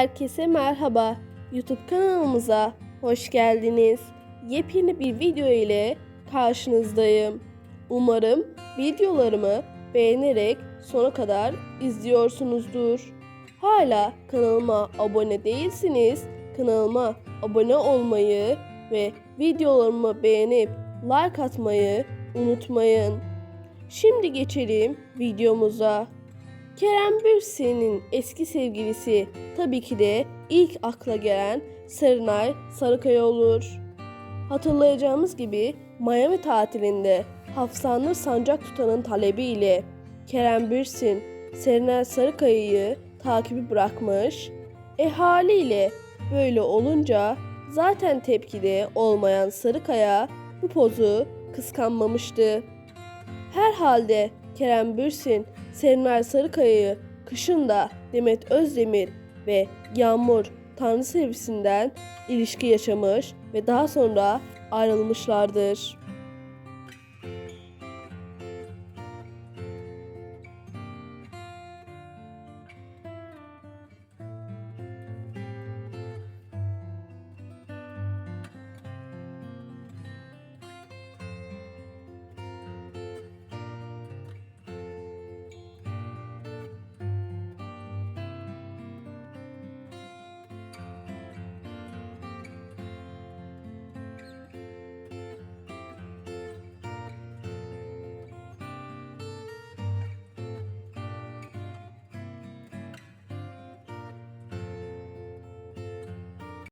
Herkese merhaba. YouTube kanalımıza hoş geldiniz. Yepyeni bir video ile karşınızdayım. Umarım videolarımı beğenerek sona kadar izliyorsunuzdur. Hala kanalıma abone değilsiniz. Kanalıma abone olmayı ve videolarımı beğenip like atmayı unutmayın. Şimdi geçelim videomuza. Kerem Bürsin'in eski sevgilisi tabii ki de ilk akla gelen Serenay Sarıkaya olur. Hatırlayacağımız gibi Miami tatilinde Hafsanur Sancak Tutan'ın talebiyle Kerem Bürsin Serenay Sarıkaya'yı takibi bırakmış. E haliyle böyle olunca zaten tepkide olmayan Sarıkaya bu pozu kıskanmamıştı. Herhalde Kerem Bürsin, Serenay Sarıkaya'yı kışında Demet Özdemir ve Yağmur Tanrı sevgisinden ilişki yaşamış ve daha sonra ayrılmışlardır.